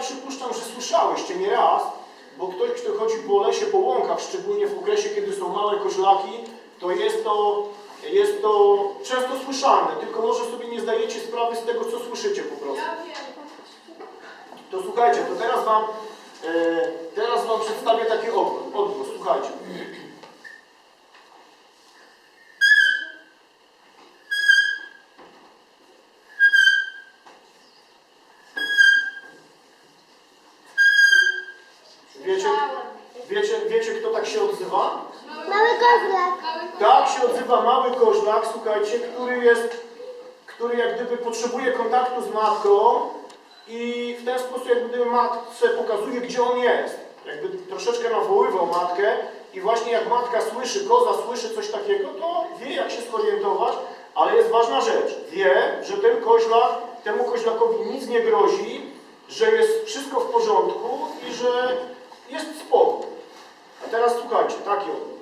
przypuszczam, że słyszałyście nie raz, bo ktoś, kto chodzi po lesie, po łąkach, szczególnie w okresie, kiedy są małe koźlaki, to jest to, jest to często słyszalne, tylko może sobie nie zdajecie sprawy z tego, co słyszycie po prostu. Ja wiem. To słuchajcie, to teraz wam, e, teraz wam przedstawię taki odgłos. Słuchajcie. Wiecie, wiecie, wiecie, kto tak się odzywa? Mały kozlak. Tak się odzywa mały koźlak, słuchajcie, który jest, który jak gdyby potrzebuje kontaktu z matką i w ten sposób jak gdyby matce pokazuje, gdzie on jest. Jakby troszeczkę nawoływał matkę i właśnie jak matka słyszy, koza słyszy coś takiego, to wie jak się zorientować, ale jest ważna rzecz. Wie, że ten koźlak, temu koźlakowi nic nie grozi, że jest wszystko w porządku i że jest spokój. A teraz słuchajcie, taki odgłos.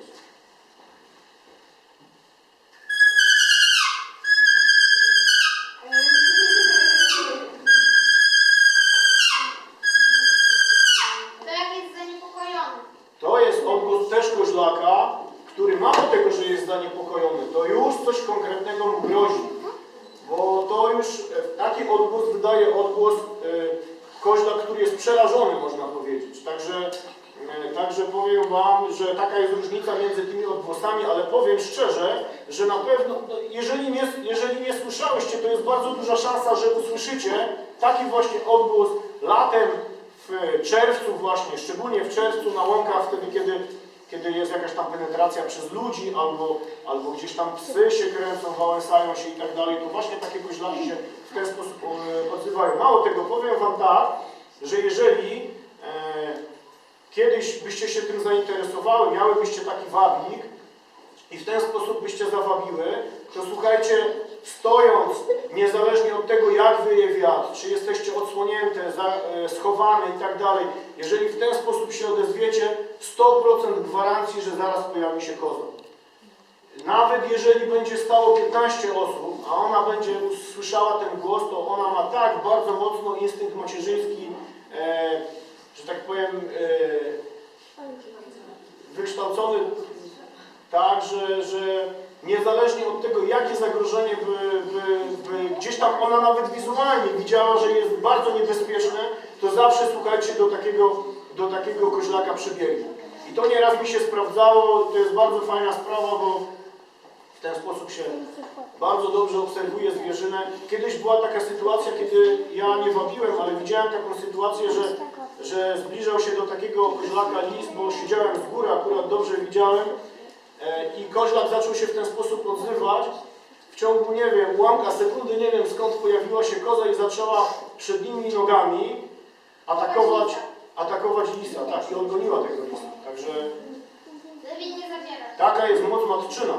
To jak jest zaniepokojony. To jest odgłos też koźlaka, który mało tego, że jest zaniepokojony, to już coś konkretnego mu grozi. Bo to już e, taki odgłos wydaje odgłos e, koźlak, który jest przerażony, można powiedzieć. Także, e, także powiem Wam, że taka jest różnica między tymi odgłosami, ale powiem szczerze, że na pewno, no, jeżeli nie, jeżeli nie słyszałyście, to jest bardzo duża szansa, że usłyszycie taki właśnie odgłos latem w czerwcu właśnie, szczególnie w czerwcu na łąkach, wtedy kiedy, kiedy jest jakaś tam penetracja przez ludzi albo, albo gdzieś tam psy się kręcą, wałęsają się i tak dalej, to właśnie takie koźlaki się w ten sposób e, odzywają. Mało tego, powiem Wam tak, że jeżeli e, kiedyś byście się tym zainteresowały, miałybyście taki wabik i w ten sposób byście zawabiły, to słuchajcie, stojąc, niezależnie od tego, jak wyje wiatr, czy jesteście odsłonięte, e, schowane i tak dalej, jeżeli w ten sposób się odezwiecie, 100% gwarancji, że zaraz pojawi się koza. Nawet jeżeli będzie stało 15 osób, a ona będzie słyszała ten głos, to ona ma tak bardzo mocno instynkt macierzyński, e, że tak powiem, e, wykształcony tak, że, że niezależnie od tego, jakie zagrożenie by, by, by gdzieś tam ona nawet wizualnie widziała, że jest bardzo niebezpieczne, to zawsze słuchajcie do takiego, do takiego koźlaka przybiegnie. I to nieraz mi się sprawdzało, to jest bardzo fajna sprawa, bo w ten sposób się bardzo dobrze obserwuje zwierzynę. Kiedyś była taka sytuacja, kiedy ja nie wabiłem, ale widziałem taką sytuację, że, że zbliżał się do takiego koźlaka lis, bo siedziałem z góry, akurat dobrze widziałem i koźlak zaczął się w ten sposób odzywać. W ciągu, nie wiem, ułamka sekundy, nie wiem skąd pojawiła się koza i zaczęła przednimi nogami atakować, atakować lisa, tak, i odgoniła tego lisa. Także taka jest moc matczyna.